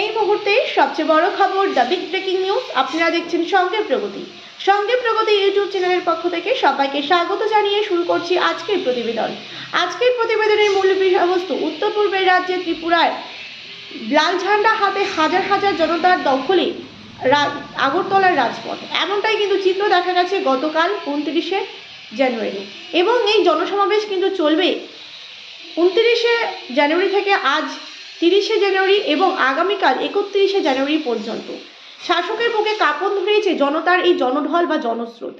এই মুহূর্তে সবচেয়ে বড় খবর দ্য বিগ ব্রেকিং নিউজ। আপনারা দেখছেন সঙ্গে প্রগতি। সঙ্গে প্রগতি ইউটিউব চ্যানেলের পক্ষ থেকে সবাইকে স্বাগত জানিয়ে শুরু করছি আজকের প্রতিবেদন। আজকের প্রতিবেদনের মূল বিষয়বস্তু উত্তর পূর্বের রাজ্যে ত্রিপুরায় লাল ঝান্ডা হাতে হাজার হাজার জনতার দখলে আগরতলার রাজপথ। এমনটাই কিন্তু চিত্র দেখা গেছে গতকাল উনত্রিশে জানুয়ারি। এবং এই জনসমাবেশ কিন্তু চলবে উনত্রিশে জানুয়ারি থেকে আজ তিরিশে জানুয়ারি এবং আগামীকাল একত্রিশে জানুয়ারি পর্যন্ত। শাসকের বুকে কাঁপন ধরেছে জনতার এই জনঢল বা জনস্রোত।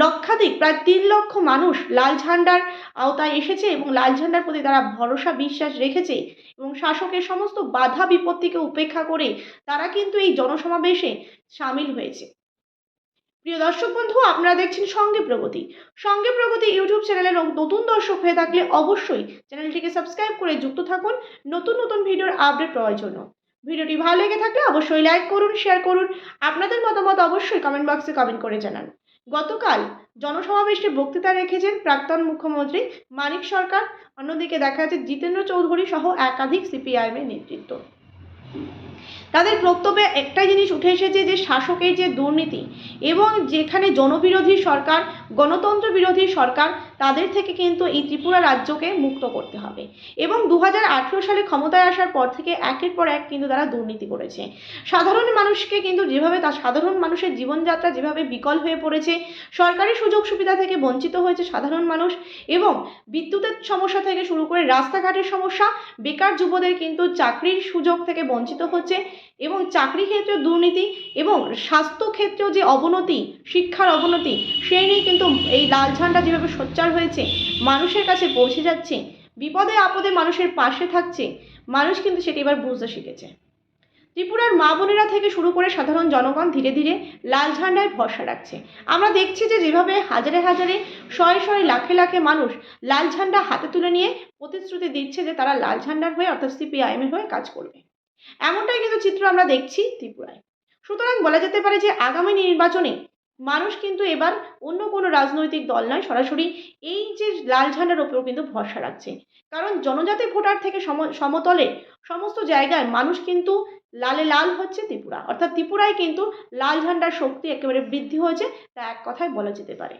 লক্ষাধিক, প্রায় তিন লক্ষ মানুষ লাল ঝান্ডার আওতায় এসেছে এবং লাল ঝান্ডার প্রতি তারা ভরসা, বিশ্বাস রেখেছে এবং শাসকের সমস্ত বাধা বিপত্তিকে উপেক্ষা করে তারা কিন্তু এই জনসমাবেশে সামিল হয়েছে। প্রিয় দর্শক বন্ধু, আপনারা দেখছেন সঙ্গে প্রগতি। সঙ্গে প্রগতি ইউটিউব চ্যানেলের নতুন দর্শক হয়ে থাকলে অবশ্যই চ্যানেলটিকে সাবস্ক্রাইব করে যুক্ত থাকুন নতুন নতুন ভিডিওর আপডেট পাওয়ার জন্য। ভিডিওটি ভালো লেগে থাকলে অবশ্যই লাইক করুন, শেয়ার করুন, আপনাদের মতামত অবশ্যই কমেন্ট বক্সে কমেন্ট করে জানান। গতকাল জনসমাবেশে বক্তৃতা রেখেছেন প্রাক্তন মুখ্যমন্ত্রী মানিক সরকার। অন্যদিকে দেখা যাচ্ছে জিতেন্দ্র চৌধুরী সহ একাধিক সিপিআইএমের নেতৃত্ব। তাদের বক্তব্যে একটাই জিনিস উঠে এসেছে যে শাসকের যে দুর্নীতি এবং যেখানে জনবিরোধী সরকার গণতন্ত্র বিরোধী সরকার তাদের থেকে কিন্তু এই ত্রিপুরা রাজ্যকে মুক্ত করতে হবে। এবং দু হাজার আঠেরো সালে ক্ষমতায় আসার পর থেকে একের পর এক কিন্তু তারা দুর্নীতি করেছে। সাধারণ মানুষকে কিন্তু যেভাবে তার সাধারণ মানুষের জীবনযাত্রা যেভাবে বিকল হয়ে পড়েছে, সরকারি সুযোগ সুবিধা থেকে বঞ্চিত হয়েছে সাধারণ মানুষ এবং বিদ্যুতের সমস্যা থেকে শুরু করে রাস্তাঘাটের সমস্যা, বেকার যুবদের কিন্তু চাকরির সুযোগ থেকে বঞ্চিত হচ্ছে এবং চাকরি ক্ষেত্রে দুর্নীতি এবং স্বাস্থ্য ক্ষেত্রেও যে অবনতি, শিক্ষার অবনতি, সেই নিয়ে কিন্তু এই লাল ঝান্ডা যেভাবে সোচ্চার হয়েছে। মানুষের কাছে পৌঁছে যাচ্ছে। বিপদে আপদে মানুষের পাশে থাকছে। মানুষ কিন্তু সেটি এবার বুঝতে শিখেছে। ত্রিপুরার মা বোনেরা থেকে শুরু করে সাধারণ জনগণ ধীরে ধীরে লাল ঝান্ডায় ভরসা রাখছে। আমরা দেখছি যে যেভাবে হাজারে হাজারে, শয়ে শয়ে, লাখে লাখে মানুষ লাল ঝান্ডা হাতে তুলে নিয়ে প্রতিশ্রুতি দিচ্ছে যে তারা লাল ঝান্ডার হয়ে, অর্থাৎ সিপিআইএম এর হয়ে কাজ করবে। এমনটাই কিন্তু চিত্র আমরা দেখছি ত্রিপুরায়। সুতরাং বলা যেতে পারে যে আগামী নির্বাচনে মানুষ কিন্তু এবার অন্য কোনো রাজনৈতিক দল নয়, সরাসরি এই যে লাল ঝান্ডার ওপরেও কিন্তু ভরসা রাখছে। কারণ জনজাতি ভোটার থেকে সম- সমতলে সমস্ত জায়গায় মানুষ কিন্তু লালে লাল হচ্ছে ত্রিপুরা। অর্থাৎ ত্রিপুরায় কিন্তু লাল ঝান্ডার শক্তি একেবারে বৃদ্ধি হয়েছে, তা এক কথায় বলা যেতে পারে।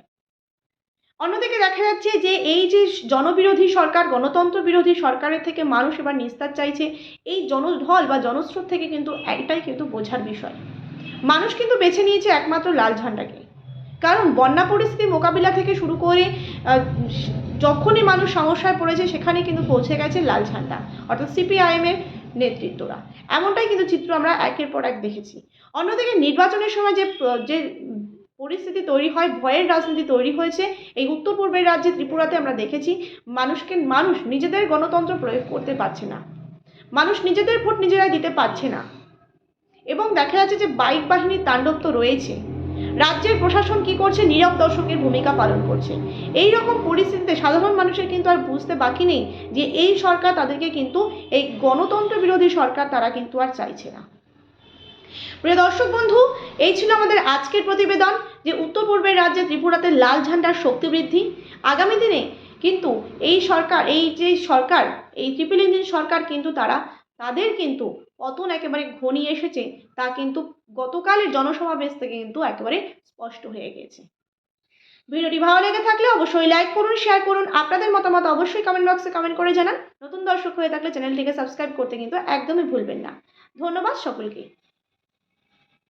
অন্যদিকে দেখা যাচ্ছে যে এই যে জনবিরোধী সরকার, গণতন্ত্র বিরোধী সরকারের থেকে মানুষ এবার নিস্তার চাইছে, এই জনঢল বা জনস্রোত থেকে কিন্তু একটাই কিন্তু বোঝার বিষয়। মানুষ কিন্তু বেছে নিয়েছে একমাত্র লাল ঝান্ডাকে। কারণ বন্যা পরিস্থিতি মোকাবিলা থেকে শুরু করে যখনই মানুষ সমস্যায় পড়েছে সেখানে কিন্তু পৌঁছে গেছে লাল ঝান্ডা, অর্থাৎ সিপিআইএম এর নেতৃত্বরা। এমনটাই কিন্তু চিত্র আমরা একের পর এক দেখেছি। অন্যদিকে নির্বাচনের সময় যে যে পরিস্থিতি তৈরি হয়, ভয়ের রাজনীতি তৈরি হয়েছে, এই উত্তর পূর্বের রাজ্যে ত্রিপুরাতে আমরা দেখেছি, মানুষকে, মানুষ নিজেদের গণতন্ত্র প্রয়োগ করতে পারছে না। মানুষ নিজেদের ভোট নিজেরাই দিতে পারছে না। এবং দেখা যাচ্ছে যে বাইক বাহিনীর তাণ্ডব তো রয়েছে। রাজ্যের প্রশাসন কি করছে? নীরব দর্শকের ভূমিকা পালন করছে। এই রকম পরিস্থিতিতে সাধারণ মানুষের কিন্তু আর বুঝতে বাকি নেই যে এই সরকার তাদেরকে কিন্তু, এই গণতন্ত্র বিরোধী সরকার তারা কিন্তু আর চাইছে না। প্রিয় দর্শক বন্ধু, এই ছিল আমাদের আজকের প্রতিবেদন যে উত্তর পূর্বের রাজ্যে ত্রিপুরাতে লাল ঝান্ডার শক্তি বৃদ্ধি। আগামী দিনে কিন্তু এই সরকার, এই যে সরকার, এই ট্রিপল ইঞ্জিন সরকার কিন্তু তারা, তাদের কিন্তু পতন একেবারে ঘনিয়ে এসেছে, তা কিন্তু গতকালের জনসমাবেশ থেকে কিন্তু একেবারে স্পষ্ট হয়ে গেছে। ভিডিওটি ভালো লেগে থাকলে অবশ্যই লাইক করুন, শেয়ার করুন, আপনাদের মতামত অবশ্যই কমেন্ট বক্সে কমেন্ট করে জানান। নতুন দর্শক হয়ে থাকলে চ্যানেলটিকে সাবস্ক্রাইব করতে কিন্তু একদমই ভুলবেন না। ধন্যবাদ সকলকে।